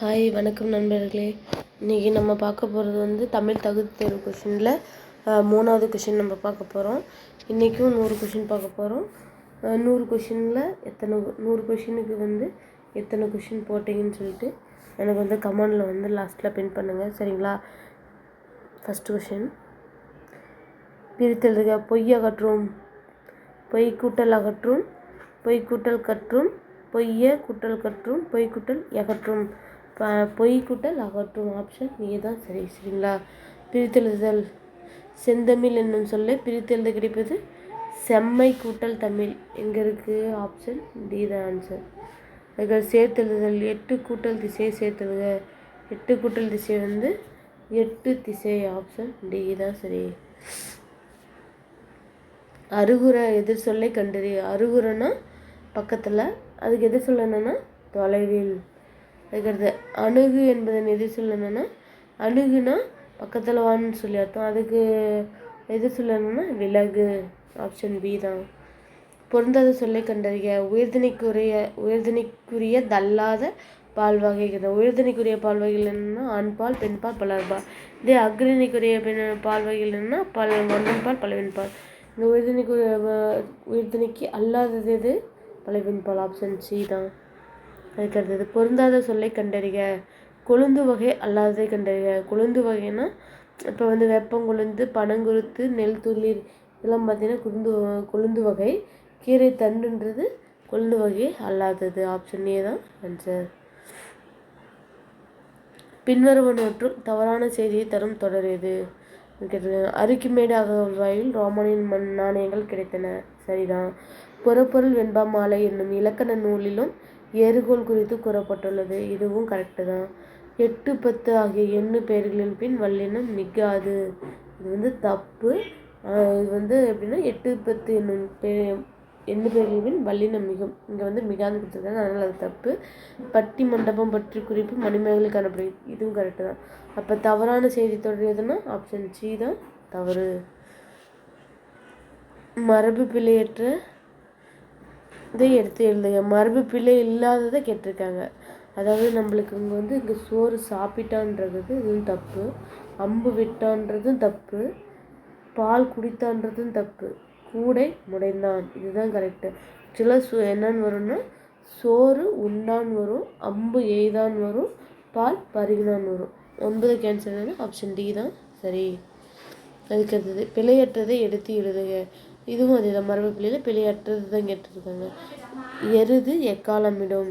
Hi வணக்கம் நண்பர்களே. இன்றைக்கி நம்ம பார்க்க போகிறது வந்து தமிழ் தகுதி தேர்வு கொஷினில் மூணாவது கொஷின் நம்ம பார்க்க போகிறோம் இன்றைக்கும் நூறு கொஷின் பார்க்க போகிறோம் நூறு கொஷினில் எத்தனை நூறு கொஷினுக்கு வந்து எத்தனை கொஷின் போட்டிங்கன்னு சொல்லிட்டு எனக்கு வந்து கமெண்டில் வந்து லாஸ்ட்டில் பின் பண்ணுங்கள் சரிங்களா? ஃபஸ்ட் கொஷின் பிரித்தெழுதுக. பொய் அகற்றும். பொய் கூட்டல் அகற்றும். பொய் கூட்டல் கற்றும். பொய்ய கூட்டல் கற்றும். பொய் கூட்டல் எகற்றும். ப பொய் கூட்டல் அகற்றும் ஆப்ஷன் ஏ தான் சரி சரிங்களா? பிரித்தெழுதல். செந்தமிழ் என்னும் சொல்லை பிரித்தெழுத கிடைப்பது செம்மை கூட்டல் தமிழ். எங்கே இருக்குது ஆப்ஷன் டி தான் ஆன்சர் அதுக்கு சேர்த்தெழுதல். எட்டு கூட்டல் திசையை சேர்த்தெழுத. எட்டு கூட்டல் திசை வந்து எட்டு திசை. ஆப்ஷன் டி தான் சரி. அருகுற எதிர் சொல்லை கண்டறி அருகுறனா பக்கத்தில். அதுக்கு எதிர் சொல்லணும்னா என்னென்னா தொலைவில். இருக்கிறது அணுகு என்பதன் எது சொல்ல என்னென்னா அணுகுனா பக்கத்தில் வான்னு சொல்லி அர்த்தம். அதுக்கு எது சொல் என்னென்னா விலகு ஆப்ஷன் பி தான். பொருந்தாத சொல்லை கண்டறிய உயர்தினைக்குரிய உயர்தினைக்குரிய தள்ளாத பால் வகைகள். உயர்தினைக்குரிய பால் வகைகள் என்னென்னா ஆண்பால் பெண்பால் பலர்பால் இதே அக்ரிணிக்குரிய பெண் பால் வகைகள் என்னென்னா பல ஒன்றன் பால் பலவின் பால். இந்த உயர்தினைக்குரிய உயர்தினைக்கு அல்லாதது எது? பலவின் பால் ஆப்ஷன் சி தான். அதுக்கு அடுத்தது பொருந்தாத சொல்லை கண்டறிக. கொழுந்து வகை அல்லாததை கண்டறிக. கொழுந்து வகைன்னா இப்போ வந்து வெப்பங்கொழுந்து பனங்குருத்து நெல் துளிர் இதெல்லாம் பார்த்தீங்கன்னா குழுந்து கொழுந்து வகை. கீரை தண்டுன்றது கொழுந்து வகை அல்லாதது. ஆப்ஷன் ஏ தான் ஆன்சர் பின்வருவனவற்றுள் தவறான செய்தியை தரும் தொடர் எது? அரிக்குமேடு அகழ்வாயில் ரோமானின் மண் நாணயங்கள் கிடைத்தன. சரிதான். புறப்பொருள் வெண்பா மாலை என்னும் இலக்கண நூலிலும் ஏறுகோள் குறித்து கூறப்பட்டுள்ளது. இதுவும் கரெக்டு தான். எட்டு பத்து ஆகிய எண்ணு பெயர்களின் பின் வல்லினம் மிகாது இது வந்து தப்பு. இது வந்து எப்படின்னா எட்டு பத்து என்னும் பே எண்ணு பெயர்களின் பின் வல்லினம் மிகும். இங்கே வந்து மிகாந்து கொடுத்துருக்காங்க. அதனால் அது தப்பு. பட்டி மண்டபம் பற்றி குறிப்பு மணிமேகலை காணப்படுகிறது. இதுவும் கரெக்டு தான். அப்போ தவறான செய்தி தொடர் எதுனா ஆப்ஷன் சி தான் தவறு. மரபு பிழையற்ற இதை எடுத்து எழுதுங்க. மரபு பிழை இல்லாததை கேட்டிருக்காங்க. அதாவது நம்மளுக்கு இங்கே வந்து இங்கே சோறு சாப்பிட்டான்றது இதுவும் தப்பு. அம்பு விட்டான்றதும் தப்பு. பால் குடித்தான்றதும் தப்பு. கூடை முடைந்தான். இதுதான் கரெக்டு ஆக்சுவலாக சோ என்னன்னு வரும்னா சோறு உண்டான் வரும் அம்பு எய்தான் வரும் பால் பருகினான் வரும். ஒன்பது கேன்சர் ஆப்ஷன் டி தான். சரி. அதுக்கு அடுத்தது பிழையற்றதை எடுத்து எழுதுக. இதுவும் அதே தான். மரபு பிள்ளையில் பிழையற்றது தான் கேட்டிருக்காங்க. எருது எக்காலமிடும்.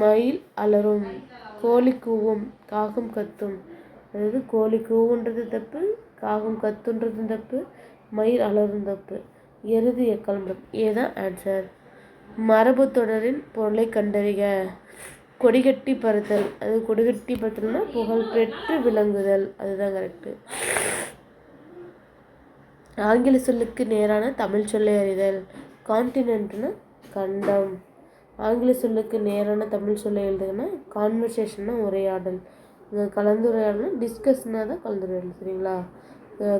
மயில் அலரும். கோழி கூவும். காகம் கத்தும். அதாவது கோழி கூவுன்றது தப்பு காகம் கத்துன்றதும் தப்பு மயில் அலரும் தப்பு. எருது எக்காலமிடும். ஏதான் ஆன்சர் மரபு தொடரின் பொருளை கண்டறிக. கொடிகட்டி பறத்தல் அது கொடிகட்டி பறத்தல்னா புகழ் பெற்று விளங்குதல். அதுதான் கரெக்டு ஆங்கில சொல்லுக்கு நேரான தமிழ் சொல்லை அறிதல். கான்டினென்ட்னா கண்டம். ஆங்கில சொல்லுக்கு நேரான தமிழ் சொல்லை எழுதுங்கன்னா கான்வர்சேஷன்னா உரையாடல். கலந்துரையாடல்னா டிஸ்கஸ்னா தான் கலந்துரையாடல் சரிங்களா?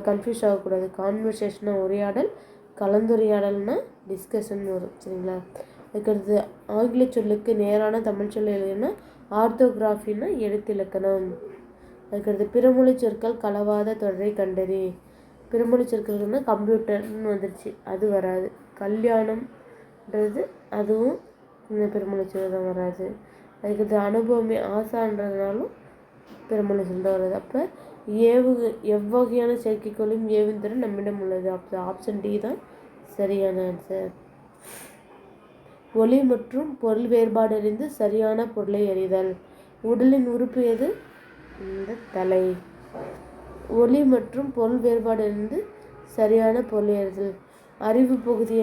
கன்ஃபியூஸ் ஆகக்கூடாது. கான்வர்சேஷனா உரையாடல் கலந்துரையாடல்னா டிஸ்கஷன் வரும் சரிங்களா? அதுக்கடுத்து ஆங்கில சொல்லுக்கு நேரான தமிழ் சொல்லை எழுதுன்னா ஆர்த்தோகிராஃபின்னா எழுத்திலக்கணம். அதுக்கடுத்து பிறமொழி சொற்கள் கலவாத தொடரை கண்டறி. பிறமொழி சொற்கள்னா கம்ப்யூட்டர்னு வந்துருச்சு. அது வராது. கல்யாணம்ன்றது அதுவும் இந்த பிறமொழி தான் வராது. அதுக்கடுத்து அனுபவமே ஆசான்றதுனாலும் பிறமொழி தான் வராது. அப்போ ஏவு எவ்வகையான செயற்கைக்கோளையும் ஏவும் திறன் நம்மிடம் உள்ளது. அப்போ ஆப்ஷன் டி தான் சரியான ஆன்சர் ஒளி மற்றும் பொருள் வேறுபாடு அறிந்து சரியான பொருளை அறிதல். உடலின் உறுப்பு எது? இந்த தலை. ஒளி மற்றும் பொருள் வேறுபாடு இருந்து சரியான பொருள் அறிதல் அறிவு பகுதி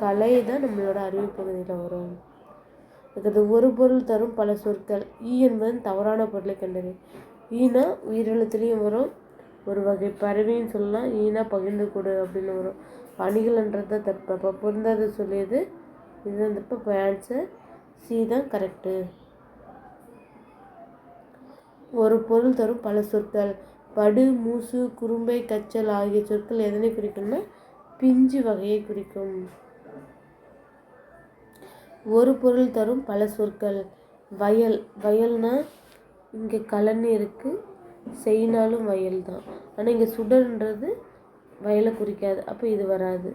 கலை தான் நம்மளோட அறிவு பகுதியில் வரும். அடுத்தது ஒரு பொருள் தரும் பல சொற்கள். ஈ என்பது தவறான பொருளை கண்டது ஈனா உயிரெழுத்துலேயும் வரும். ஒரு வகை பறவைன்னு சொல்லலாம் ஈனா பகிர்ந்து கொடு அப்படின்னு வரும். அணிகள்ன்றது தப்பு அப்போ பொருந்தாத சொல்லியது இதுதான் தப்பு இப்போ ஆன்சர் சி தான் கரெக்டு ஒரு பொருள் தரும் பல சொற்கள். படு மூசு குறும்பை கச்சல் ஆகிய சொற்கள் எதனை குறிக்கும்னா? பிஞ்சு வகையை குறிக்கும். ஒரு பொருள் தரும் பல சொற்கள். வயல். வயல்னா இங்கே கலன்னு இருக்குது செய்யினாலும் வயல் தான். ஆனால் இங்கே சுடர்ன்றது வயலை குறிக்காது. அப்போ இது வராது.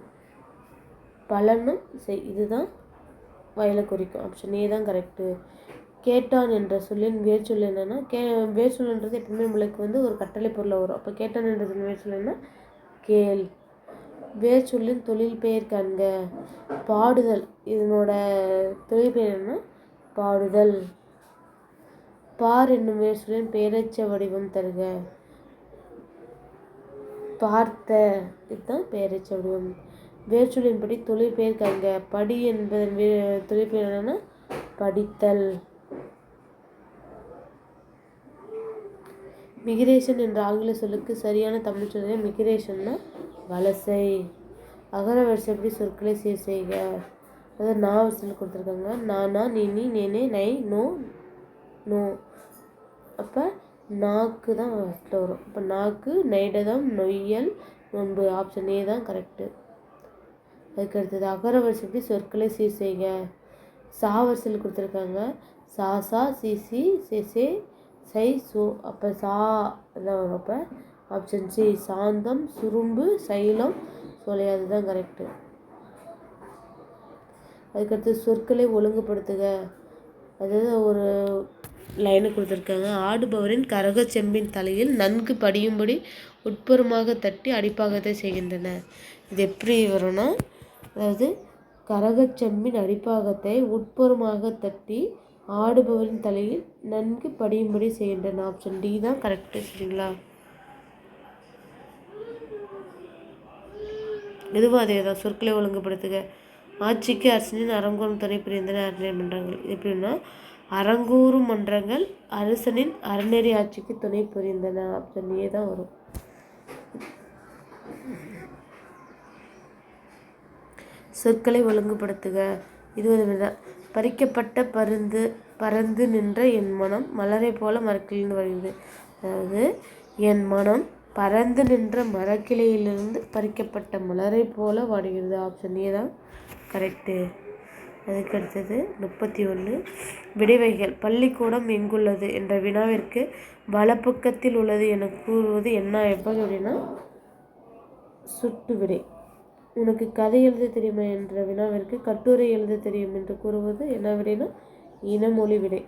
பலனும் செய் இதுதான் வயலை குறிக்கும். ஆப்ஷன் ஏ தான் கரெக்டு கேட்டான் என்ற சொல்லின் வேர்ச்சொல் என்னென்னா கே வேர்ச்சொல்ன்றது எப்பவுமே நம்மளுக்கு வந்து ஒரு கட்டளை பொருளை வரும். அப்போ கேட்டான் என்ற சொல்லின் வேர்ச்சொல் என்ன கேள். வேர்ச்சொல்லின் தொழில் பெயர் கண்க. பாடுதல். இதனோட தொழில் பெயர் என்ன பாடுதல். பார் என்னும் வேர்ச்சொல்லின் பெயரச்ச வடிவம் தருக. பார்த்த இதுதான் பெயரச்ச வடிவம். வேர்ச்சொல்லின்படி தொழில் பெயர் கண்க. படி என்பதன் வே தொழில் பெயர் என்னென்னா படித்தல். மிகிரேஷன் என்ற ஆங்கில சொல்லுக்கு சரியான தமிழ் சொல்லுங்க மிகிரேஷன்னா வலசை. அகர வரிசைப்படி சொற்களை சீர் செய்க? அதாவது நான் வரிசையில் கொடுத்துருக்காங்க. நானா நீனி நேனே நை நோ நோ அப்போ நாக்கு தான் ஃபஸ்ட்டில் வரும். இப்போ நாக்கு நைடதம் நொய்யல் நோன்பு. ஆப்ஷன் ஏ தான் கரெக்டு அதுக்கு அடுத்தது அகர வரிசைப்படி சொற்களை சீர் செய்க? சா வரிசையில் கொடுத்துருக்காங்க. சா சா சி சை சோ அப்போ சா தான் வரும் அப்போ ஆப்ஷன் சி சாந்தம் சுரும்பு சைலம். சோலை அதுதான் கரெக்டு அதுக்கடுத்து சொற்களை ஒழுங்குபடுத்துக. அதாவது ஒரு லைனை கொடுத்துருக்காங்க. ஆடுபவரின் கரகச் செம்பின் தலையில் நன்கு படியும்படி உட்புறமாக தட்டி அடிப்பாகத்தை செய்கின்றன. இது எப்படி வரும்னா அதாவது கரகச்செம்பின் அடிப்பாகத்தை உட்புறமாக தட்டி ஆடுபவரின் தலையில் நன்கு படியும்படி செய்கின்றன ஆப்ஷன் டி தான் கரெக்டு சரிங்களா? இதுவும் அதே தான். சொற்களை ஒழுங்குபடுத்துக. ஆட்சிக்கு அரசனின் அரங்கூறும் துணை புரிந்தன அறநெறி மன்றங்கள். எப்படின்னா அரங்கூறும் மன்றங்கள் அரசனின் அறநெறி ஆட்சிக்கு துணை புரிந்தன. ஆப்ஷன் ஏ தான் வரும். சொற்களை ஒழுங்குபடுத்துக. இது ஒரு பறிக்கப்பட்ட பருந்து பறந்து நின்ற என் மனம் மலரை போல மரக்கிலிருந்து வருகிறது அதாவது என் மனம் பறந்து நின்ற மரக்கிளையிலிருந்து பறிக்கப்பட்ட மலரை போல வாடுகிறது. ஆப்ஷன் ஏ தான் கரெக்டு அதுக்கு அடுத்தது முப்பத்தி ஒன்று விடைவைகள். பள்ளிக்கூடம் எங்குள்ளது என்ற வினாவிற்கு வலப்பக்கத்தில் உள்ளது என கூறுவது என்ன? எப்படி அப்படின்னா சுட்டு விடை. உனக்கு கதை எழுத தெரியுமா என்ற வினாவிற்கு கட்டுரை எழுத தெரியும் என்று கூறுவது என்ன விடைனா இனமொழி விடை.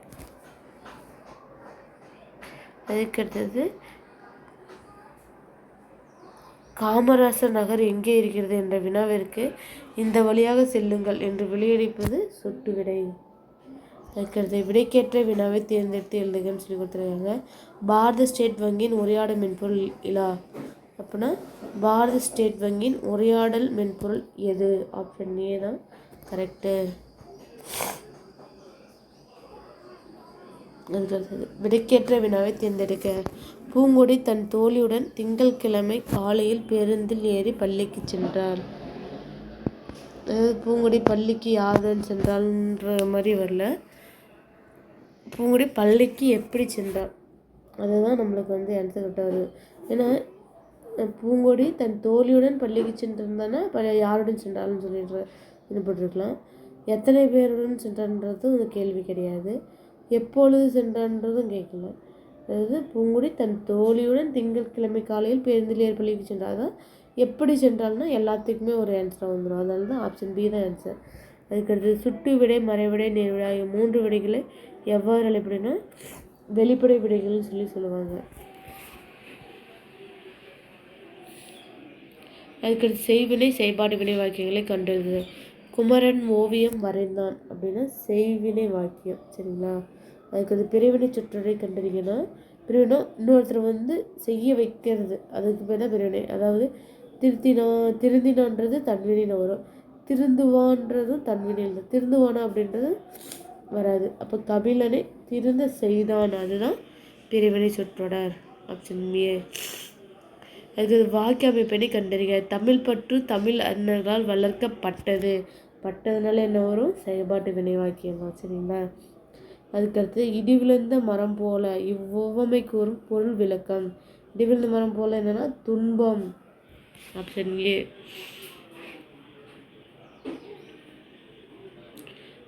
அதுக்கடுத்தது காமராசர் நகர் எங்கே இருக்கிறது என்ற வினாவிற்கு இந்த வழியாக செல்லுங்கள் என்று வெளியடிப்பது சொட்டு விடை. அதுக்கடுத்து விடைக்கேற்ற வினாவை தேர்ந்தெடுத்து எழுதுகன்னு சொல்லி கொடுத்துருக்காங்க. பாரத ஸ்டேட் வங்கியின் உரையாடும் மென்பொருள் இலா. அப்படின்னா பாரத ஸ்டேட் வங்கியின் உரையாடல் மென்பொருள் எது? ஆப்ஷன் ஏ தான் கரெக்டு அதுக்கடுத்தது விடைக்கேற்ற வினாவை தேர்ந்தெடுக்க. பூங்கொடி தன் தோழியுடன் திங்கட்கிழமை காலையில் பேருந்தில் ஏறி பள்ளிக்கு சென்றார். அதாவது பூங்கொடி பள்ளிக்கு யாருடன் சென்றாள்ன்ற மாதிரி வரல. பூங்கொடி பள்ளிக்கு எப்படி சென்றார்? அதுதான் நம்மளுக்கு வந்து ஆன்சர் கரெக்டாக ஏன்னா பூங்கொடி தன் தோழியுடன் பள்ளிக்கு சென்றிருந்தானா? ப யாருடன் சென்றாலும் சொல்லிட்டு இது எத்தனை பேருடன் சென்றான்றதும் ஒரு கேள்வி கிடையாது. எப்பொழுது சென்றான்றதும் கேட்கல. அதாவது பூங்குடி தன் தோழியுடன் திங்கட்கிழமை காலையில் பேருந்தில் பள்ளிக்கு சென்றால் தான் எப்படி சென்றால்னா எல்லாத்துக்குமே ஒரு ஆன்சராக வந்துடும் அதனால தான் ஆப்ஷன் பி தான் ஆன்சர் அதுக்கடுத்து சுட்டு விடை மறைவிடை நேர்விடை ஆகிய மூன்று விடைகளை எவ்வாறு அழைப்படினா? வெளிப்படை விடைகள்னு சொல்லி சொல்லுவாங்க. அதுக்கடுத்து செய்வினை செய்பாடு வினை வாக்கியங்களை கண்டெழுது குமரன் ஓவியம் வரைந்தான் அப்படின்னா செய்வினை வாக்கியம் சரிங்களா? அதுக்கு பிரிவினை சுற்றரை கண்டறிங்கன்னா பிரிவினா இன்னொருத்தர் வந்து செய்ய வைக்கிறது அதுக்கு பேர் தான் பிரிவினை. அதாவது திருத்தினா திருந்தினான்றது தன்வினையில் வரும். திருந்துவான்றதும் தன்வினையில் திருந்துவானா அப்படின்றது வராது. அப்போ கபிலனை திருந்த செய்தான் அதுதான் பிரிவினை சொற்றொடர் ஆப்ஷன் ஏ அது வாக்கிய அமைப்பினை கண்டறிக. தமிழ் பற்று தமிழ் அறிஞர்களால் வளர்க்கப்பட்டது. பட்டதுனால என்ன வரும்? செயல்பாட்டு வினைவாக்கியமா தான் சரிங்களா அதுக்கடுத்து இடி விழுந்த மரம் போல இவ்வுவமை கூறும் பொருள் விளக்கம். இடி விழுந்த மரம் போல என்னன்னா துன்பம். Option A.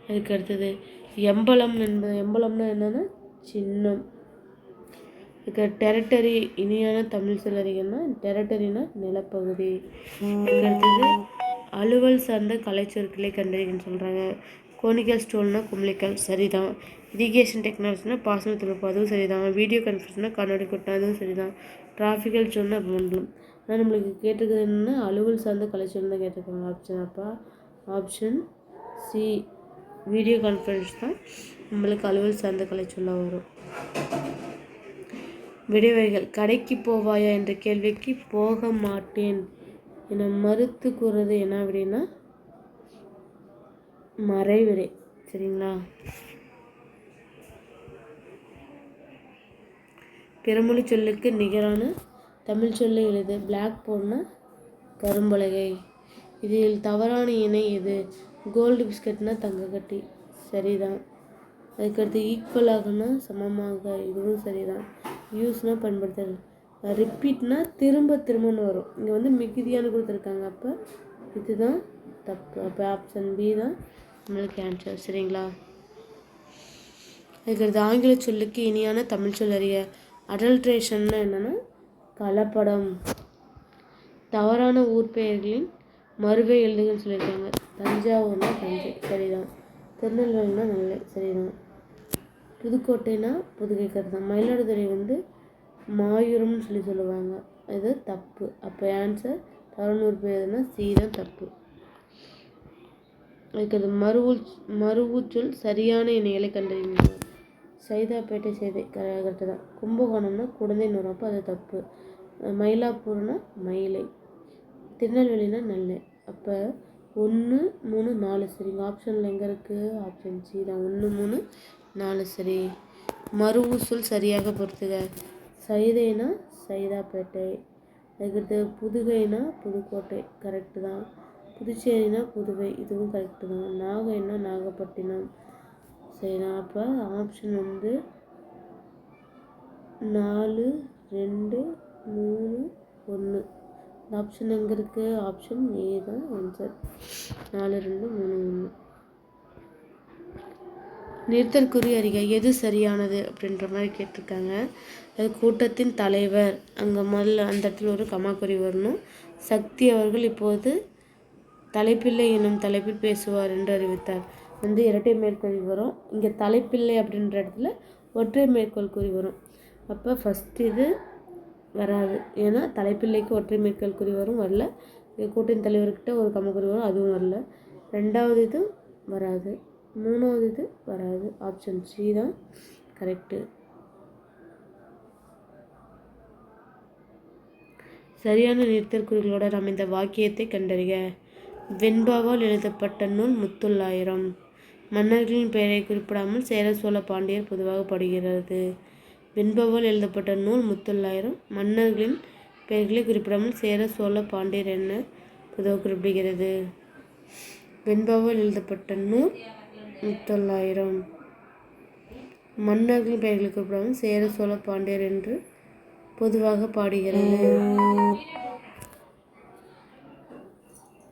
அதுக்கு அடுத்தது எம்பலம் என்பது எம்பலம்னா என்னென்னா சின்னம். இதுக்கு டெரட்டரி இனியான தமிழ் சொல்லறிகள்னா டெரட்டரினா நிலப்பகுதி. இதுக்கு அடுத்தது அலுவல் சார்ந்த கலைச்சொற்களை கண்டறிகன்னு சொல்கிறாங்க கோனிக்கல் ஸ்டோல்னா கும்ளிக்கல் சரிதான். இரிகேஷன் டெக்னாலஜினா பாசன தொழில்நுட்பம் அதுவும் சரிதான். வீடியோ கான்ஃபரன்ஸ்னா கண்ணாடி கொட்டம் அதுவும் சரிதான். டிராஃபிக்கல் சொன்னா மண்டலம் ஆனால் நம்மளுக்கு கேட்டிருக்கிறது என்னென்னா அலுவல் சார்ந்த கலைச்சொல் தான் கேட்டிருக்காங்க. ஆப்ஷன் அப்போ ஆப்ஷன் சி வீடியோ கான்ஃபரன்ஸ் தான் நம்மளுக்கு அலுவல் சார்ந்த கலைச்சொல்லாக வரும். விடுவீர்கள் கடைக்கு போவாயா என்ற கேள்விக்கு போக மாட்டேன் என மறுத்து கூறுறது என்ன அப்படின்னா மறைவிடை. சரிங்களா? பிறமொழி சொல்லுக்கு நிகரான தமிழ் சொல்லை எழுது. பிளாக் போர்ட்னா கரும்பலகை. இதில் தவறான இணை எது? கோல்டு பிஸ்கட்னா தங்கக்கட்டி. சரிதான். அதுக்கடுத்து ஈக்குவலாகனா சமமாக. இதுவும் சரிதான். யூஸ்னால் பயன்படுத்தல் ரிப்பீட்னா திரும்ப திரும்பன்னு வரும். இங்கே வந்து மிகுதியான்னு கொடுத்துருக்காங்க அப்போ. இதுதான் தப்பு. அப்போ ஆப்ஷன் பி தான் நம்மளுக்கு ஆன்சர் சரிங்களா? அதுக்கடுத்து ஆங்கில சொல்லுக்கு இனியான தமிழ் சொல் அறிய. அடல்ட்ரேஷன்னா என்னென்னா கலப்படம். தவறான ஊர் பெயர்களின் மறுவை எழுதுகன்னு சொல்லியிருக்காங்க. தஞ்சாவூர்னா தஞ்சை. சரிதான். திருநெல்வேலினா நெல்லை. சரிதான். புதுக்கோட்டைனா புதுகை தான். மயிலாடுதுறை வந்து மாயூரம்னு சொல்லி சொல்லுவாங்க. இது தப்பு. அப்போ ஆன்சர் பதினூறு பேருனா சி தான் தப்பு. அதுக்கது மறுவூல் மறுவூச்சொல் சரியான இணைகளை கண்டறிங்க சைதாப்பேட்டை செய்தி கரெக்டு தான். கும்பகோணம்னா குழந்தைன்னு நுறப்போ அது தப்பு. மயிலாப்பூர்னா மயிலை. திருநெல்வேலினா நெல்லை. அப்போ ஒன்று மூணு நாலு. சரிங்க. ஆப்ஷனில் எங்கே இருக்குது ஆப்ஷன் சி தான். ஒன்று மூணு நாலு சரி. மறுவூசொல் சரியாக பொறுத்துக. சைதைனா சைதாப்பேட்டை. அதுக்கடுத்து புதுகைனா புதுக்கோட்டை. கரெக்டு தான். புதுச்சேரினா புதுவை. இதுவும் கரெக்டு தான். நாகைனா நாகப்பட்டினம். சரிண்ணா. அப்போ ஆப்ஷன் வந்து நாலு ரெண்டு மூணு ஒன்று இந்த ஆப்ஷன் எங்கே இருக்குது ஆப்ஷன் ஏ தான் ஆன்சர் நாலு ரெண்டு மூணு ஒன்று நிறுத்தற்குறி அறிகை எது சரியானது? அப்படின்ற மாதிரி கேட்டிருக்காங்க. அது கூட்டத்தின் தலைவர். அங்கே முதல்ல அந்த இடத்துல ஒரு கமாக்குறி வரணும். சக்தி அவர்கள் இப்போது தலைப்பிள்ளை என்னும் தலைப்பில் பேசுவார் என்று அறிவித்தார். வந்து இரட்டை மேற்கோள் வரும் இங்கே தலைப்பிள்ளை அப்படின்ற இடத்துல ஒற்றை மேற்கோள் குறி வரும். அப்போ ஃபஸ்ட்டு இது வராது. ஏன்னா தலைப்பிள்ளைக்கு ஒற்றை மேற்கோள் குறி வரும் வரல. கூட்டின் தலைவர்கிட்ட ஒரு கமக்குறி வரும் அதுவும் வரல. ரெண்டாவது இது வராது. மூணாவது இது வராது. ஆப்ஷன் சி தான் கரெக்டு சரியான நிறுத்தற்குறிகளுடன் அமைந்த வாக்கியத்தை கண்டறிக. வெண்பாவால் எழுதப்பட்ட நூல் முத்துள்ளாயிரம். மன்னர்களின் பெயரை குறிப்பிடாமல் சேர சோழ பாண்டியர் பொதுவாக படுகிறது. வெண்பாவால் எழுதப்பட்ட நூல் முத்துள்ளாயிரம். மன்னர்களின் பெயர்களை குறிப்பிடாமல் சேர சோழ பாண்டியர் என பொதுவாக குறிப்பிடுகிறது? வெண்பாவால் எழுதப்பட்ட நூல் முத்தொள்ளாயிரம் மன்னர்களின் பெயர்கள் கூப்பிடுவாங்க சேர சோழ பாண்டியர் என்று பொதுவாக பாடுகிறது.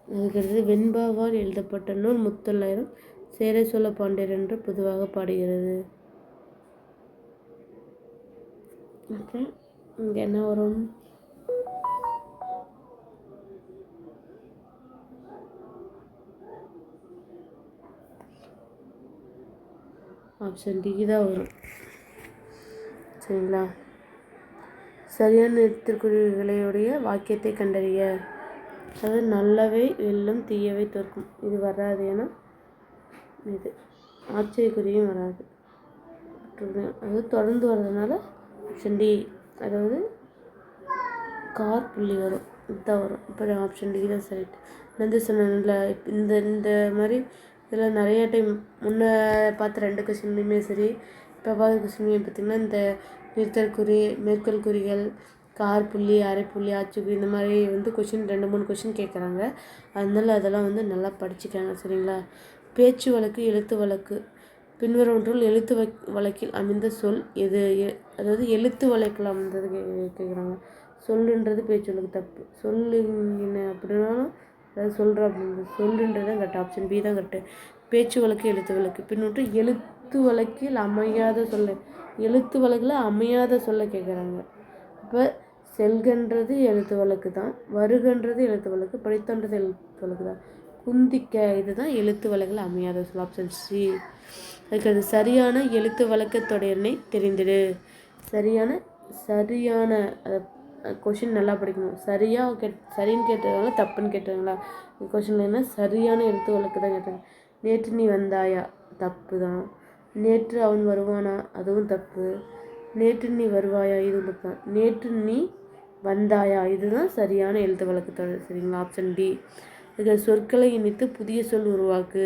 அதுக்கடுத்து வெண்பாவால் எழுதப்பட்ட நூல் முத்தொள்ளாயிரம். சேர சோழ பாண்டியர் என்று பொதுவாக பாடுகிறது. அப்புறம் இங்கே என்ன வரும்? ஆப்ஷன் டி தான் வரும். சரிங்களா? சரியான நிறுத்தற்குறிகளையுடைய வாக்கியத்தை கண்டறிய. அதாவது நல்லவை வெல்லும் தீயவை தோற்கும். இது வராது ஏன்னா இது ஆச்சரியக்குறியும் வராது. அது தொடர்ந்து வர்றதுனால ஆப்ஷன் டி அதாவது கார் புள்ளி வரும். இதுதான் வரும். இப்போ ஆப்ஷன் டி தான் சரி வந்து சொன்னேன்ல இந்த இந்த மாதிரி இதில் நிறைய டைம் முன்னே பார்த்த ரெண்டு கொஷின்லேயுமே சரி இப்போ பார்த்த கொஸ்டின்லையும் பார்த்திங்கன்னா இந்த நிறுத்தல் குறி மேற்கோள் குறிகள் கார் புள்ளி அரை புள்ளி ஆச்சுக்குறி இந்த மாதிரி வந்து கொஷின் ரெண்டு மூணு கொஷின் கேட்குறாங்க. அதனால அதெல்லாம் வந்து நல்லா படிச்சுக்காங்க சரிங்களா? பேச்சு வழக்கு எழுத்து வழக்கு. பின்வருவற்றுள் எழுத்து வழக்கில் அமைந்த சொல் எது? அதாவது எழுத்து வழக்கில் அமைந்தது கே கேட்குறாங்க. சொல்லுன்றது பேச்சு வழக்கு தப்பு. சொல்லு என்ன அப்படின்னாலும் அதாவது சொல்கிற அப்படின்னு சொல்லுன்றது கரெக்ட் ஆப்ஷன் பி தான் கரெக்டு பேச்சு வழக்கு எழுத்து வழக்கு. பின்னொன்று எழுத்து வழக்கில் அமையாத சொல்ல எழுத்து வழக்கில் அமையாத சொல்ல கேட்குறாங்க இப்போ செல்கன்றது எழுத்து வழக்கு தான் வருகன்றது எழுத்து வழக்கு படித்தன்றது எழுத்து வழக்கு தான். குந்திக்க இதுதான் எழுத்து வழக்கில் அமையாத சொல் ஆப்ஷன் சி அதுக்கு அது சரியான எழுத்து வழக்கத்தொடரினை தெரிந்திடு. சரியான சரியான அதை கொஷின் நல்லா படிக்கணும். சரியாக கேட் சரின்னு கேட்டதுனால தப்புன்னு கேட்டாங்களா கொஷினில் என்ன சரியான எழுத்து வழக்கு தான் கேட்டாங்க நேற்று நீ வந்தாயா? தப்பு தான். நேற்று அவன் வருவானா? அதுவும் தப்பு. நேற்று நீ வருவாயா? இதுவும் தப்பு தான். நேற்று நீ வந்தாயா? இதுதான் சரியான எழுத்து வழக்கு சரிங்களா? ஆப்ஷன் டி இதுக்கு சொற்களை இணைத்து புதிய சொல் உருவாக்கு.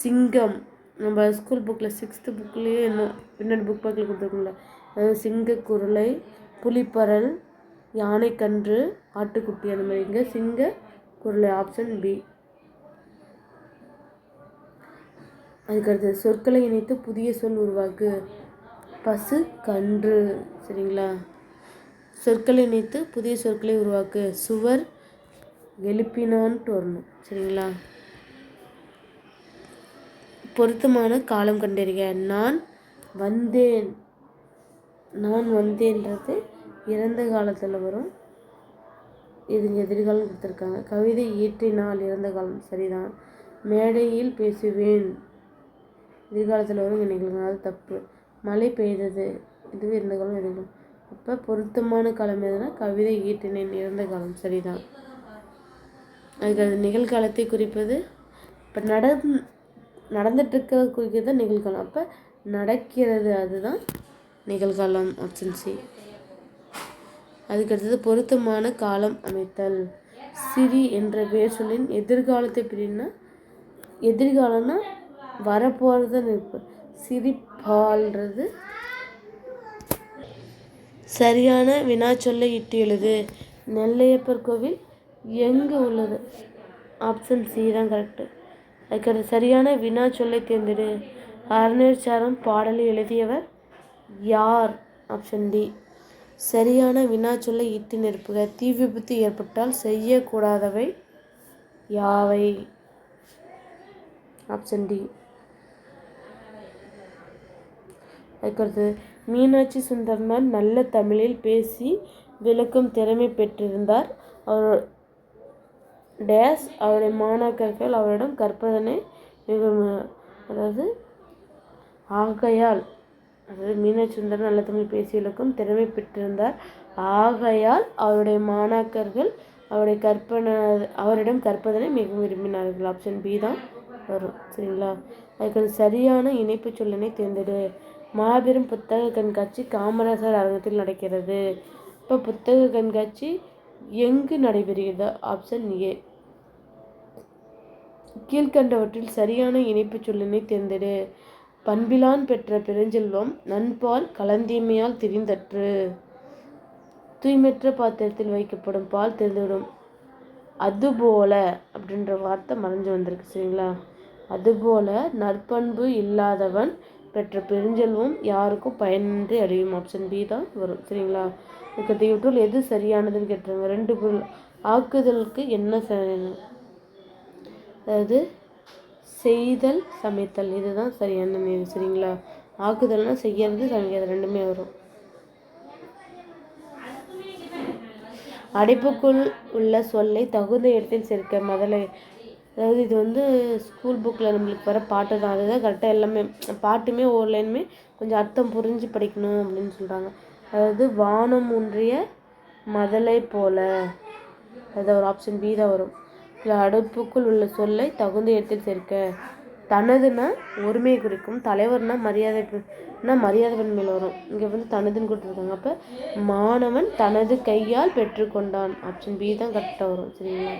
சிங்கம். நம்ம ஸ்கூல் புக்கில் சிக்ஸ்த்து புக்லேயே என்ன பின்னாடி புக் பேக்கில் கொடுத்துருக்கோம்ல. அதாவது சிங்க குரலை புலிப்பரல் யானைக்கன்று ஆட்டுக்குட்டி அந்த மாதிரிங்க சிங்க குரலை ஆப்ஷன் பி அதுக்கடுத்து சொற்களை இணைத்து புதிய சொல் உருவாக்கு. பசு கன்று சரிங்களா? சொற்களை இணைத்து புதிய சொற்களை உருவாக்கு. சுவர் எழுப்பினான்ட்டு வரணும் சரிங்களா? பொருத்தமான காலம் கண்டறிக. நான் வந்தேன். நான் வந்தேன்றது இறந்த காலத்தில் வரும். இதுங்க எதிர்காலம் கொடுத்துருக்காங்க. கவிதை இயற்றினால் இறந்த காலம். சரிதான். மேடையில் பேசுவேன். எதிர்காலத்தில் வரும் நினைக்கலாம் அது தப்பு. மழை பெய்தது. இதுவே இறந்த காலம் எதிர்காலம் அப்போ பொருத்தமான காலம் எதுனா கவிதை ஈட்டினேன் இறந்த காலம். சரிதான். அதுக்கு அது நிகழ்காலத்தை குறிப்பது. இப்போ நட நடந்துட்டுருக்க குறிக்கிறது தான் நிகழ்காலம். அப்போ நடக்கிறது அதுதான் நிகழ்காலம். ஆப்ஷன் சி அதுக்கடுத்தது பொருத்தமான காலம் அமைத்தல். சிரி என்ற பெயர் சொல்லின் எதிர்காலத்தை பிரினா எதிர்காலம்னா வரப்போகிறதுன்னு இருப்பு சிரிப்பால்ன்றது சரியான வினாச்சொல்லை இட்டு எழுது நெல்லையப்பர் கோவில் எங்கே உள்ளது? ஆப்ஷன் சி தான் கரெக்டு அதுக்கடுத்து சரியான வினாச்சொல்லை தேர்ந்தெடு. அருணேச்சாரம் பாடலை எழுதியவர் யார்? Option D. சரியான வினாச்சொல்லை இட்டு நிரப்புக தீ விபத்து ஏற்பட்டால் செய்யக்கூடாதவை யாவை? ஆப்ஷன் டி அதுக்கடுத்து மீனாட்சி சுந்தரனார் நல்ல தமிழில் பேசி விளக்கும் திறமை பெற்றிருந்தார். அவர் டேஸ் அவருடைய மாணாக்கர்கள் அவரிடம் கற்பதனை மிக அதாவது ஆகையால் அதாவது மீனாட்சி நல்ல தமிழ் பேசியலுக்கும் திறமை பெற்றிருந்தார். ஆகையால் அவருடைய மாணாக்கர்கள் அவருடைய கற்பனை அவரிடம் கற்பதனை மிகவும் விரும்பினார்கள். ஆப்ஷன் பி தான் வரும். சரிங்களா? அதுக்கு சரியான இணைப்பு சொல்லனை தேர்ந்தெடு. மாபெரும் புத்தக கண்காட்சி காமராசர் அரங்கத்தில் நடக்கிறது. இப்போ புத்தக கண்காட்சி எங்கு நடைபெறுகிறது? ஆப்ஷன் ஏ கீழ்கண்டவற்றில் சரியான இணைப்பு சொல்லினை தேர்ந்தெடு. பண்பிலான் பெற்ற பெருஞ்செல்வம் நண்பால் கலந்தீமையால் திரிந்தற்று. தூய்மற்ற பாத்திரத்தில் வைக்கப்படும் பால் தெரிந்துவிடும் அதுபோல அப்படின்ற வார்த்தை மறைஞ்சு வந்திருக்கு சரிங்களா? அதுபோல நற்பண்பு இல்லாதவன் பெற்ற பெருஞ்செல்வம் யாருக்கும் பயனின்றி அழியும். ஆப்ஷன் பி தான் வரும் சரிங்களா? இதுக்கு இவற்றுள் எது சரியானதுன்னு கேட்டுருங்க. ரெண்டு பொருள். ஆக்குதலுக்கு என்ன அதாவது செய்தல் சமைத்தல். இதுதான் சரியான நேரம் சரிங்களா? ஆக்குதல்னா செய்யறது சமைக்கிறது ரெண்டுமே வரும். அடைப்புக்குள் உள்ள சொல்லை தகுந்த இடத்தில் சேர்க்க முதல்ல அதாவது இது வந்து ஸ்கூல் புக்கில் நம்மளுக்கு வர பாட்டு தான். அதுதான் கரெக்டாக எல்லாமே பாட்டுமே ஒவ்வொரு லைனுமே கொஞ்சம் அர்த்தம் புரிஞ்சு படிக்கணும் அப்படின்னு சொல்கிறாங்க அதாவது வானம் ஒன்றிய மதலை போல. அது ஒரு ஆப்ஷன் பி தான் வரும். இல்லை அடுப்புக்குள் உள்ள சொல்லை தகுந்த இடத்தில் சேர்க்க. தனதுன்னா ஒருமையை குறிக்கும். தலைவர்னா மரியாதைனா மரியாதை பெண்மையில் வரும். இங்கே வந்து தனதுன்னு கொடுத்துருக்காங்க. அப்போ மாணவன் தனது கையால் பெற்றுக்கொண்டான். ஆப்ஷன் பி தான் கரெக்டாக வரும். சரிங்களா?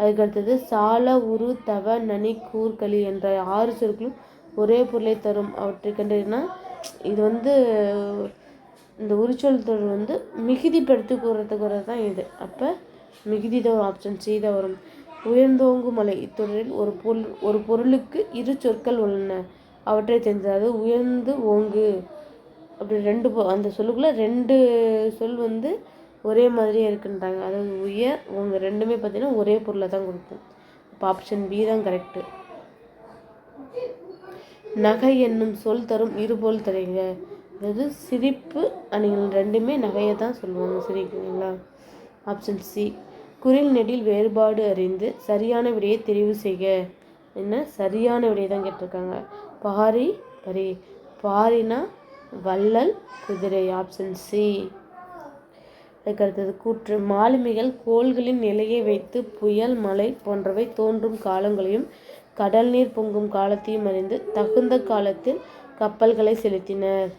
அதுக்கடுத்தது சால உரு தவ நனி கூர்களி என்ற ஆறு சொற்களும் ஒரே பொருளை தரும். அவற்றை கண்டறினா இது வந்து இந்த உரிச்சொல் தொடர் வந்து மிகுதிப்படுத்தி கூறத்துக்கு தான் இது. அப்போ மிகுதித ஆப்ஷன் செய்த வரும் உயர்ந்தோங்கு மலை இத்தொடரில் ஒரு பொருள் ஒரு பொருளுக்கு இரு சொற்கள் உள்ளன. அவற்றை தெரிஞ்சது உயர்ந்து ஓங்கு. அப்படி ரெண்டு அந்த சொல்லுக்குள்ளே ரெண்டு சொல் வந்து ஒரே மாதிரியே இருக்குன்றாங்க. அதாவது உயர் உங்க ரெண்டுமே பார்த்தீங்கன்னா ஒரே பொருளை தான் கொடுக்கும். இப்போ ஆப்ஷன் பி தான் கரெக்டு நகை என்னும் சொல் தரும் இருபோல் தரீங்க அதாவது சிரிப்பு அணிகள் ரெண்டுமே நகையை தான் சொல்லுவாங்க. சரிங்களா ஆப்ஷன் சி குரில் நெடில் வேறுபாடு அறிந்து சரியான விடையை தெரிவு செய்க. என்ன? சரியான விடையை தான் கேட்டிருக்காங்க. பாரி பரி பாரினா வள்ளல் குதிரை ஆப்ஷன் சி அதுக்கடுத்தது கூற்று. மாலுமிகள் கோள்களின் நிலையை வைத்து புயல் மழை போன்றவை தோன்றும் காலங்களையும் கடல் நீர் பொங்கும் காலத்தையும் அறிந்து தகுந்த காலத்தில் கப்பல்களை செலுத்தினர்.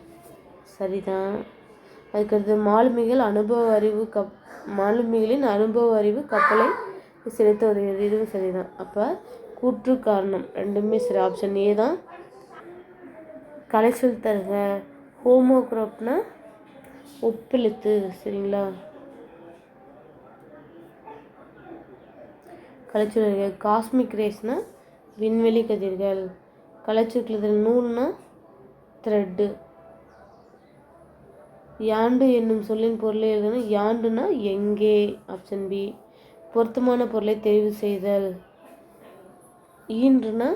சரிதான். அதுக்கடுத்து மாலுமிகள் அனுபவ அறிவு கப் மாலுமிகளின் அனுபவ அறிவு கப்பலை செலுத்த உதவியது இதுவும் சரிதான் அப்போ கூற்று காரணம் ரெண்டுமே சரி. ஆப்ஷன் ஏ தான். கலைச்சொல் தருக ஹோமோக்ராப்னா ஒப்பிழுத்து சரிங்களா? கலைச்சொல் காஸ்மிக் ரேஸ்னா விண்வெளி கதிர்கள். கலைச்சொற்கள் நூல்னா த்ரெட்டு யாண்டு என்னும் சொல்லின் பொருளை எழுதணும் யாண்டுனா எங்கே? Option B. பொருத்தமான பொருளை தெரிவு செய்தல். ஈன்றுனா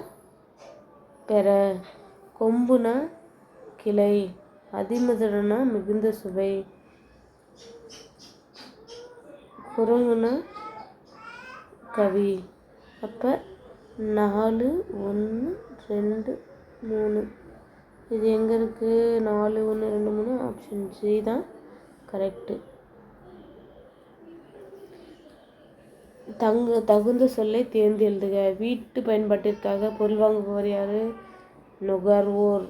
பெற கொம்புனா கிளை அதிமதுரனா மிகுந்த சுவை. குரங்குனா கவி. அப்போ நாலு ஒன்று ரெண்டு மூணு. இது எங்கே இருக்குது நாலு ஒன்று ரெண்டு மூணு ஆப்ஷன் சி தான் கரெக்டு தங்க தகுந்த சொல்லை தேர்ந்து எழுதுக. வீட்டு பயன்பாட்டிற்காக பொருள் வாங்குபவர் யார்? நுகர்வோர்.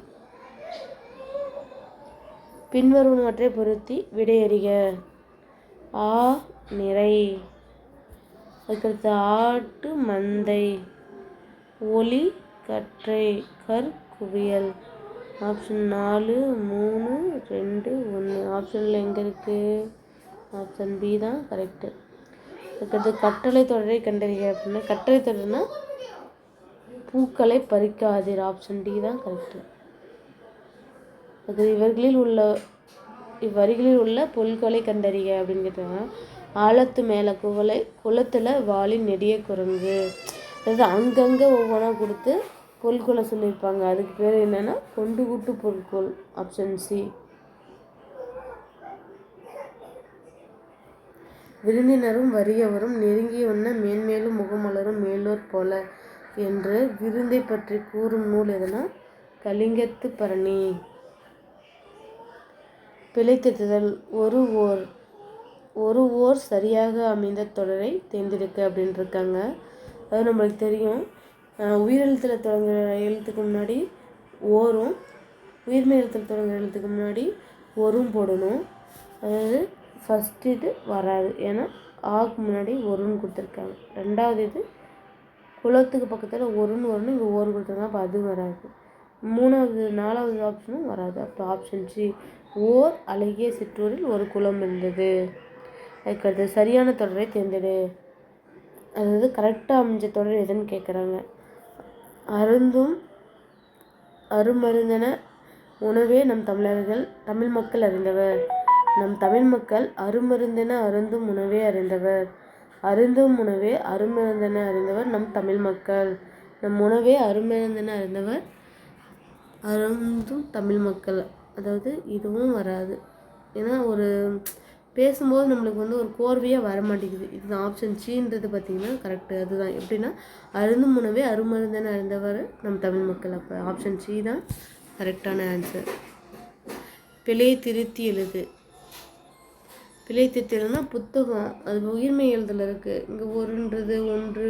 பின்வருவனவற்றை பொருத்தி விடையறிக. ஆ நிறை. அதுக்கடுத்து ஆட்டு மந்தை. ஒளி கற்றை கற்குவியல். ஆப்ஷன் நாலு மூணு ரெண்டு ஒன்று ஆப்ஷனில் எங்கே இருக்குது ஆப்ஷன் பி தான் கரெக்டு அடுத்தது கட்டளை தொடரை கண்டறிக அப்படின்னா கட்டளை தொடர்னா பூக்களை பறிக்காதீர். ஆப்ஷன் டி தான் கரெக்டு அது இவர்களில் உள்ள இவ்வரிகளில் உள்ள பொருட்களை கண்டறிக அப்படின்னு கேட்டாங்க. ஆழத்து மேலே குவலை குளத்தில் வாளின் நெடிய குரங்கு. அதாவது அங்கங்கே ஒவ்வொன்றா கொடுத்து பொருட்களை சொல்லியிருப்பாங்க. அதுக்கு பேர் என்னென்னா கொண்டு கூட்டு பொருட்கள் ஆப்ஷன் சி விருந்தினரும் வறியவரும் நெருங்கிய உண்ண மேன்மேலும் முகமலரும் மேலோர் போல என்று விருந்தை பற்றி கூறும் நூல் எதுனா கலிங்கத்து பரணி. பிழைத்திருத்தல் ஒரு ஓர் ஒரு ஓர் சரியாக அமைந்த தொடரை தேர்ந்தெடுக்க அப்படின்னு இருக்காங்க. அது நம்மளுக்கு தெரியும். உயிரெழுத்தில் தொடங்குற எழுத்துக்கு முன்னாடி ஓரும் உயிர்மை எழுத்தில் தொடங்குற எழுத்துக்கு முன்னாடி ஒரும் போடணும். அதாவது ஃபஸ்ட் இது வராது. ஏன்னா ஆக்கு முன்னாடி ஒருன்னு கொடுத்துருக்காங்க. ரெண்டாவது இது குளத்துக்கு பக்கத்தில் ஒருன்னு வரணும் இங்கே ஓர் கொடுத்துருக்காங்க அப்போ அது வராது. மூணாவது நாலாவது ஆப்ஷனும் வராது. அப்போ ஆப்ஷன் சி ஓர் அழகிய சிற்றூரில் ஒரு குளம் இருந்தது. அதுக்கடுத்து சரியான தொடரை தேர்ந்தெடு. அதாவது கரெக்டாக அமைஞ்ச தொடர் எதுன்னு கேட்குறாங்க அருந்தும் அருமருந்தென உணவே நம் தமிழர்கள் தமிழ் மக்கள் அறிந்தவர். நம் தமிழ் மக்கள் அருமருந்தென அருந்தும் உணவே அறிந்தவர். அருந்தும் உணவே அருமருந்தென அறிந்தவர் நம் தமிழ் மக்கள். நம் உணவே அருமருந்தென அறிந்தவர் அருந்தும் தமிழ் மக்கள். அதாவது இதுவும் வராது. ஏன்னா ஒரு பேசும்போது நம்மளுக்கு வந்து ஒரு கோர்வையாக வர மாட்டேங்குது இது ஆப்ஷன் சீன்றது பார்த்திங்கன்னா கரெக்டு அதுதான். எப்படின்னா அருந்தும் முனவே அருமருந்தன அறிந்தவர் நம் தமிழ் மக்கள். அப்போ ஆப்ஷன் சி தான் கரெக்டான ஆன்சர் பிழையை திருத்தி எழுது. பிழை திருத்தி புத்தகம். அது உயிர்மை எழுதல இருக்குது இங்கே ஒருன்றது ஒன்று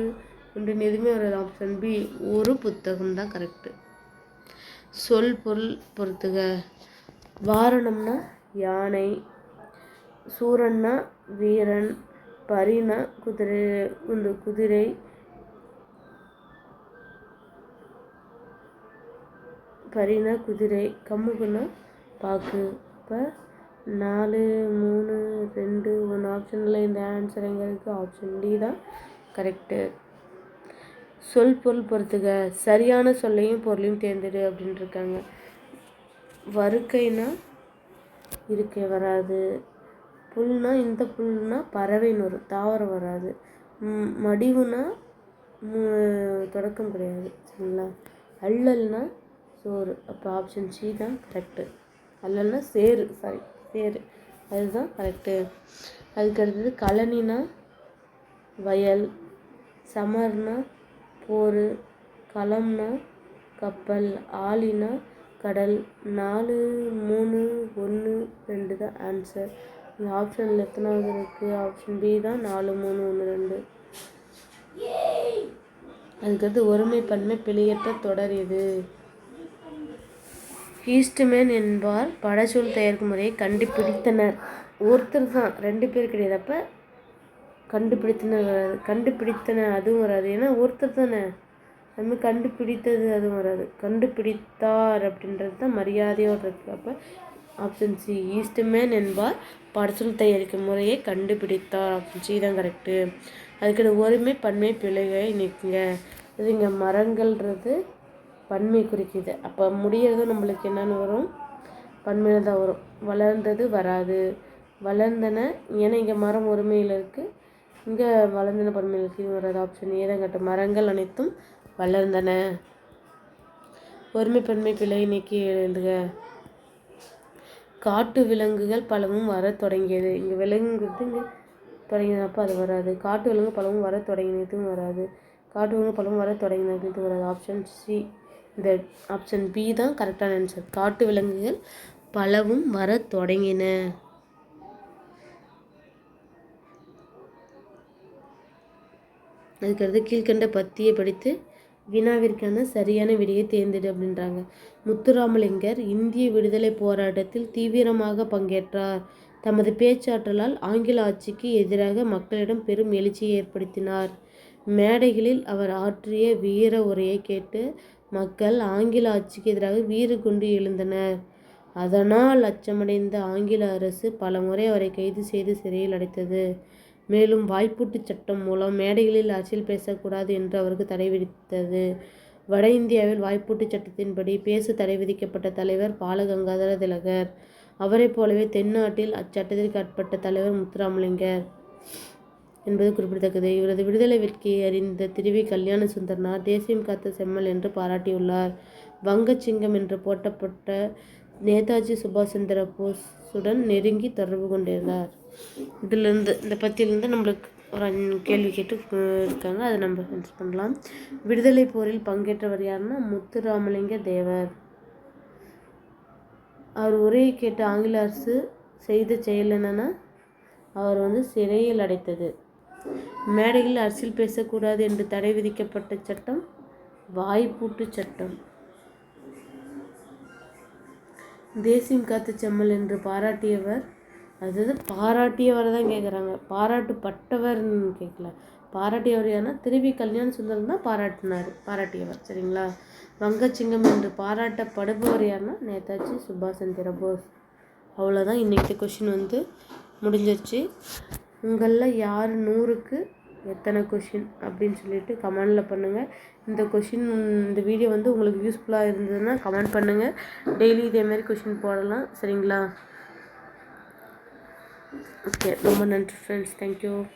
ஒன்று எதுவுமே வராது. ஆப்ஷன் பி ஒரு புத்தகம் தான் கரெக்டு சொல் பொருள் பொறுத்துக வாரணம்னா யானை. சூரன்னா வீரன் பரினா குதிரை இந்த குதிரை பரினா குதிரை கம்முக்குன்னா பாக்கு. இப்போ நாலு மூணு ரெண்டு ஒன்று ஆப்ஷனில் இந்த ஆன்சர் எங்கே இருக்குது ஆப்ஷன் டி தான் கரெக்டு சொல் பொருள் பொறுத்துக. சரியான சொல்லையும் பொருளையும் தேர்ந்தெடு அப்படின்ட்டு இருக்காங்க. வருக்கைனா இருக்கே வராது. புல்னா இந்த புல்னா பறவைன்னு வரும் தாவரம் வராது. மடிவுனா தொடக்கம் கிடையாது சரிங்களா? அல்லல்னா சோறு. அப்போ ஆப்ஷன் சி தான் கரெக்டு அல்லன்னா சேரு சாரி சேரு அதுதான் கரெக்டு அதுக்கு அடுத்தது கழனினா வயல் சமர்னா போர் களம்னா கப்பல் ஆலினா கடல். நாலு மூணு ஒன்று ரெண்டு தான் ஆன்சர் இந்த ஆப்ஷனில் எத்தனாவது இருக்குது ஆப்ஷன் பி தான் நாலு மூணு ஒன்று ரெண்டு. அதுக்கடுத்து ஒருமை பன்மை பிழையற்ற தொடர் இது ஈஸ்ட்மேன் என்பார் படச்சொல் தயாரிக்கும் முறையை கண்டுபிடித்தனர். ஒருத்தர் தான் ரெண்டு பேர் கிடையாதப்ப கண்டுபிடித்தனர் வராது கண்டுபிடித்தன அதுவும் வராது. ஏன்னா ஒருத்தர் தானே. நம்ம கண்டுபிடித்தது அதுவும் வராது. கண்டுபிடித்தார் அப்படின்றது தான் மரியாதையோடு இருக்குது அப்போ ஆப்ஷன் சி ஈஸ்ட்மேன் என்பார். படச்சொல் தயாரிக்கும் முறையை கண்டுபிடித்தார். ஆப்ஷன் சி தான் கரெக்டு அதுக்கு ஒருமை பன்மை பிழையை நிற்குங்க இது இங்கே மரங்கள்ன்றது பன்மை குறிக்குது. அப்போ முடியறது நம்மளுக்கு என்னென்னு வரும்? பன்மையில் தான் வரும். வளர்ந்தது வராது. வளர்ந்தன ஏன்னா இங்கே மரம் ஒருமையில் இருக்குது இங்கே வளர்ந்தன பன்மையில் இருக்குது வராது. ஆப்ஷன் ஏதான் கட்ட மரங்கள் அனைத்தும் வளர்ந்தன. ஒருமை பன்மை பிழை நீக்கி எழுதுக. காட்டு விலங்குகள் பலவும் வர தொடங்கியது. இங்கே விலங்குங்கிறது இங்கே தொடங்கினப்போ அது வராது. காட்டு விலங்கு பலவும் வர தொடங்கினதும் வராது. காட்டு விலங்கு பலவும் வர தொடங்கினது இது வராது. ஆப்ஷன் சி இந்த ஆப்ஷன் பி தான் கரெக்டான ஆன்சர் காட்டு விலங்குகள் பலவும் வர தொடங்கின. அதுக்கடுத்து கீழ்கண்ட பத்தியை படித்து வினாவிற்கான சரியான விடையை தேர்ந்தெடு அப்படின்றாங்க. முத்துராமலிங்கர் இந்திய விடுதலை போராட்டத்தில் தீவிரமாக பங்கேற்றார். தமது பேச்சாற்றலால் ஆங்கில ஆட்சிக்கு எதிராக மக்களிடம் பெரும் எழுச்சியை ஏற்படுத்தினார். மேடைகளில் அவர் ஆற்றிய வீர உரையை கேட்டு மக்கள் ஆங்கில ஆட்சிக்கு எதிராக வீறு கொண்டு எழுந்தனர். அதனால் அச்சமடைந்த ஆங்கில அரசு பல முறை அவரை கைது செய்து சிறையில் அடைத்தது. மேலும் வாய்ப்பூட்டு சட்டம் மூலம் மேடைகளில் அரசியல் பேசக்கூடாது என்று அவருக்கு தடை விதித்தது. வட இந்தியாவில் வாய்ப்பூட்டு சட்டத்தின்படி பேச தடை விதிக்கப்பட்ட தலைவர் பாலகங்காதர திலகர். அவரைப் போலவே தென்னாட்டில் அச்சட்டத்திற்கு அட்பட்ட தலைவர் முத்துராமலிங்கர் என்பது குறிப்பிடத்தக்கது. இவரது விடுதலை வெற்றியை அறிந்த திருவி கல்யாண சுந்தரனார் தேசியம் காத்த செம்மல் என்று பாராட்டியுள்ளார். வங்கச்சிங்கம் என்று போட்டப்பட்ட நேதாஜி சுபாஷ் சந்திர போஸுடன் நெருங்கி தொடர்பு கொண்டிருந்தார். இதிலிருந்து இந்த பத்தியிலிருந்து நம்மளுக்கு ஒரு கேள்வி கேட்டு இருக்காங்க. அதை நம்ம ஆன்சர் பண்ணலாம். விடுதலை போரில் பங்கேற்றவர் யாருன்னா முத்துராமலிங்க தேவர். அவர் உரையை கேட்ட ஆங்கில அரசு செய்த செயல் என்னென்னா அவர் வந்து சிறையில் அடைத்தது. மேடையில் அரசியல் பேசக்கூடாது என்று தடை விதிக்கப்பட்ட சட்டம் வாய்ப்பூட்டு சட்டம். தேசியம் காத்து செம்மல் என்று பாராட்டியவர் அதாவது பாராட்டியவரை தான் கேட்குறாங்க பாராட்டுப்பட்டவர்னு கேட்கல பாராட்டியவர் யாருன்னா திருவி கல்யாண சுந்தரம் தான் பாராட்டினார். பாராட்டியவர். சரிங்களா? வங்கச்சிங்கம் என்று பாராட்டப்படுபவர் யாருன்னா நேதாஜி சுபாஷ் சந்திர போஸ் அவ்வளோதான் இன்றைக்கி கொஷின் வந்து முடிஞ்சிருச்சு. உங்களில் யார் நூறுக்கு எத்தனை கொஷின் அப்படின்னு சொல்லிட்டு கமெண்டில் பண்ணுங்கள் இந்த கொஷின் இந்த வீடியோ வந்து உங்களுக்கு யூஸ்ஃபுல்லாக இருந்ததுன்னா கமெண்ட் பண்ணுங்கள் டெய்லி இதேமாரி கொஷின் போடலாம். சரிங்களா? okay dominant friends. thank you